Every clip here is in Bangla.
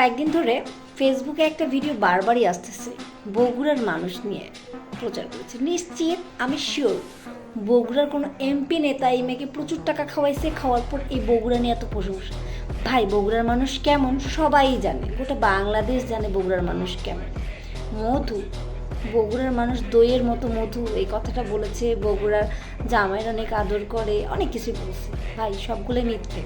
কয়েকদিন ধরে ফেসবুকে একটা ভিডিও বারবারই আসতেছে বগুড়ার মানুষ নিয়ে প্রচার করেছে। নিশ্চিত, আমি শিওর বগুড়ার কোনো এমপি নেতা এই মেয়েকে প্রচুর টাকা খাওয়াইছে, খাওয়ার পর এই বগুড়া নিয়ে এত প্রশংসা। ভাই, বগুড়ার মানুষ কেমন? সবাই জানে, গোটা বাংলাদেশ জানে বগুড়ার মানুষ কেমন। মধু, বগুড়ার মানুষ দইয়ের মতো মধু, এই কথাটা বলেছে বগুড়ার জামাইয়ের অনেক আদর করে, অনেক কিছুই বলছে। ভাই, সবগুলোই মিথ্যে।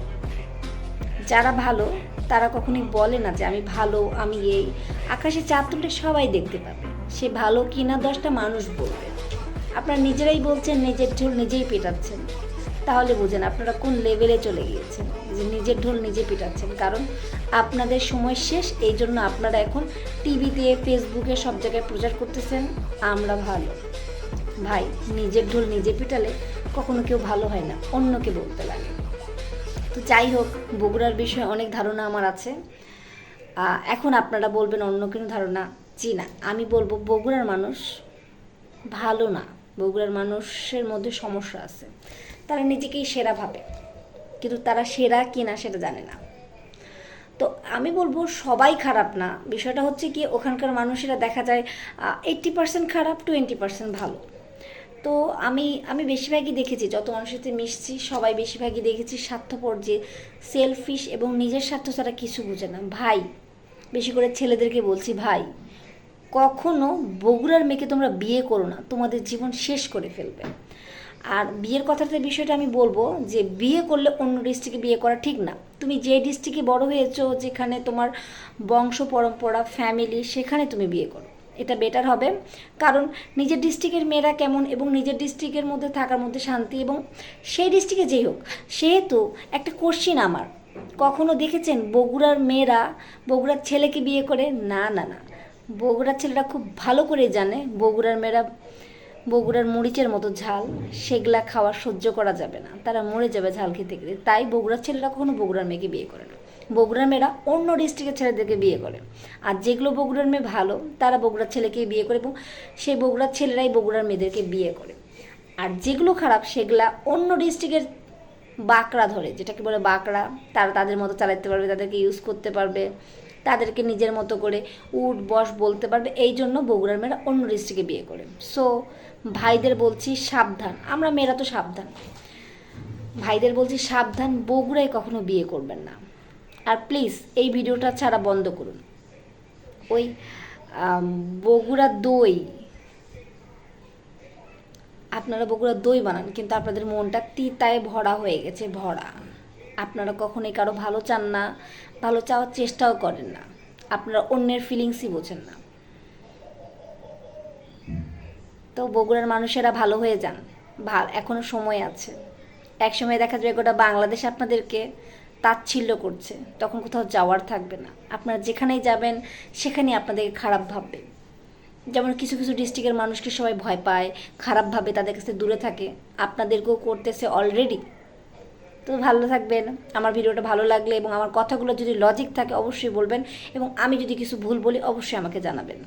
যারা ভালো, তারা কখনোই বলে না যে আমি ভালো, আমি এই। আকাশে চাঁদ তুললে সবাই দেখতে পাবে, সে ভালো কি না দশটা মানুষ বলবে। আপনারা নিজেরাই বলছেন, নিজের ঢোল নিজেই পেটাচ্ছেন। তাহলে বুঝেন আপনারা কোন লেভেলে চলে গিয়েছেন, যে নিজের ঢোল নিজে পেটাচ্ছেন। কারণ আপনাদের সময় শেষ এই জন্য আপনারা এখন টিভিতে ফেসবুকে সব জায়গায় প্রচার করতেছেন, আমরা ভালো। ভাই, নিজের ঢোল নিজে পিটালে কখনো কেউ ভালো হয় না, অন্যকে বলতে লাগে। তো যাই হোক, বগুড়ার বিষয়ে অনেক ধারণা আমার আছে। এখন আপনারা বলবেন অন্য কোনো ধারণা? জি না, আমি বলব বগুড়ার মানুষ ভালো না। বগুড়ার মানুষের মধ্যে সমস্যা আছে। তারা নিজেকেই সেরা ভাবে, কিন্তু তারা সেরা কি না সেটা জানে না। তো আমি বলব সবাই খারাপ না। বিষয়টা হচ্ছে কি, ওখানকার মানুষেরা দেখা যায় এইট্টি পার্সেন্ট খারাপ টোয়েন্টি পার্সেন্ট ভালো। তো আমি আমি বেশিরভাগই দেখেছি, যত মানুষের সাথে মিশছি, সবাই বেশিরভাগই দেখেছি স্বার্থপর যে সেলফিশ এবং নিজের স্বার্থ ছাড়া কিছু বোঝে না। ভাই, বেশি করে ছেলেদেরকে বলছি, ভাই, কখনো বগুড়ার মেয়েকে তোমরা বিয়ে করো না, তোমাদের জীবন শেষ করে ফেলবে। আর বিয়ের কথাতে বিষয়টা আমি বলব যে, বিয়ে করলে অন্য ডিস্ট্রিক্টে বিয়ে করা ঠিক না। তুমি যে ডিস্ট্রিক্টে বড় হয়েছো, যেখানে তোমার বংশ পরম্পরা ফ্যামিলি সেখানে তুমি বিয়ে করো। এটা বেটার হবে। কারণ নিজের ডিস্ট্রিক্টের মেয়েরা কেমন এবং নিজের ডিস্ট্রিক্টের মধ্যে থাকার মধ্যে শান্তি এবং সেই ডিস্ট্রিক্টে যেই হোক, সেহেতু একটা কোশ্চিন আমার। কখনো দেখেছেন বগুড়ার মেয়েরা, বগুড়ার ছেলেকে বিয়ে করে? না না না। বগুড়ার ছেলেরা খুব ভালো করে জানে, বগুড়ার মেয়েরা বগুড়ার মরিচের মতো ঝাল, সেগুলা খাওয়া সহ্য করা যাবে না। তারা মরে যাবে ঝাল খেতে খেতে। তাই বগুড়ার ছেলেরা কখনো বগুড়ার মেয়েকে বিয়ে করে না। বগুড়ার মেয়েরা অন্য ডিস্ট্রিক্টের ছেলেদেরকে বিয়ে করে। আর যেগুলো বগুড়ার মেয়ে ভালো, তারা বগুড়ার ছেলেকে বিয়ে করে এবং সেই বগুড়ার ছেলেরাই বগুড়ার মেয়েদেরকে বিয়ে করে। আর যেগুলো খারাপ, সেগুলা অন্য ডিস্ট্রিক্টের বাঁকড়া ধরে, যেটাকে বলে বাঁকড়া, তারা তাদের মতো চালাতে পারবে, তাদেরকে ইউজ করতে পারবে, তাদেরকে নিজের মতো করে উঠ বস বলতে পারবে, এই জন্য বগুড়ার মেয়েরা অন্য ডিস্ট্রিক্টে বিয়ে করে। সো ভাইদের বলছি সাবধান, আমরা মেয়েরা তো সাবধান। ভাইদের বলছি সাবধান, বগুড়ায় কখনো বিয়ে করবেন না। আর প্লিজ এই ভিডিওটা ছাড়া বন্ধ করুন। ওই বগুড়া দই। আপনারা বগুড়া দই বানান, কিন্তু আপনাদের মনটা তিতায় ভরা হয়ে গেছে, ভরা। আপনারা কখনোই কারও ভালো চান না, ভালো চাওয়ার চেষ্টাও করেন না। আপনারা অন্যের ফিলিংসই বোঝেন না। তো বগুড়ার মানুষেরা ভালো হয়ে যান। ভালো এখনও সময় আছে। এক সময় দেখা যাবে গোটা বাংলাদেশ আপনাদেরকে তাচ্ছিল্য করছে, তখন কোথাও যাওয়ার থাকবে না। আপনারা যেখানেই যাবেন, সেখানেই আপনাদেরকে খারাপ ভাববে। যেমন কিছু কিছু ডিস্ট্রিক্টের মানুষকে সবাই ভয় পায়, খারাপ ভাবে তাদের কাছে দূরে থাকে। আপনাদেরকেও করতেছে অলরেডি তো ভালো থাকবেন। আমার ভিডিওটা ভালো লাগলে এবং আমার কথাগুলো যদি লজিক থাকে, অবশ্যই বলবেন। এবং আমি যদি কিছু ভুল বলি, অবশ্যই আমাকে জানাবেন।